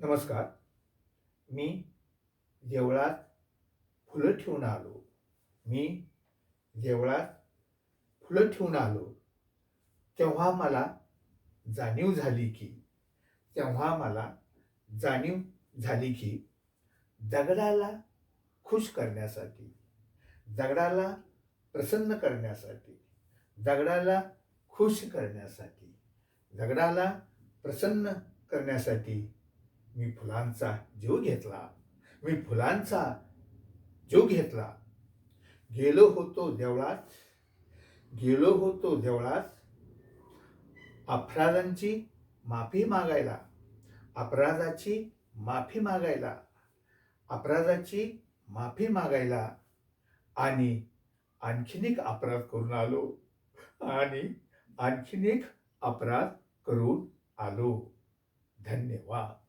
नमस्कार. मी देवळात फुलं ठेवून आलो. मी देवळात फुलं ठेवून आलो. तेव्हा मला जाणीव झाली की तेव्हा मला जाणीव झाली की दगडाला खुश करण्यासाठी दगडाला प्रसन्न करण्यासाठी दगडाला खुश करण्यासाठी दगडाला प्रसन्न करण्यासाठी मी फुलांचा जीव घेतला. मी फुलांचा जीव घेतला. गेलो होतो देवळात. गेलो होतो देवळात. अपराधांची माफी मागायला. अपराधाची माफी मागायला. अपराधाची माफी मागायला. आणि आणखीन एक अपराध करून आलो. आणि आणखीन एक अपराध करून आलो. धन्यवाद.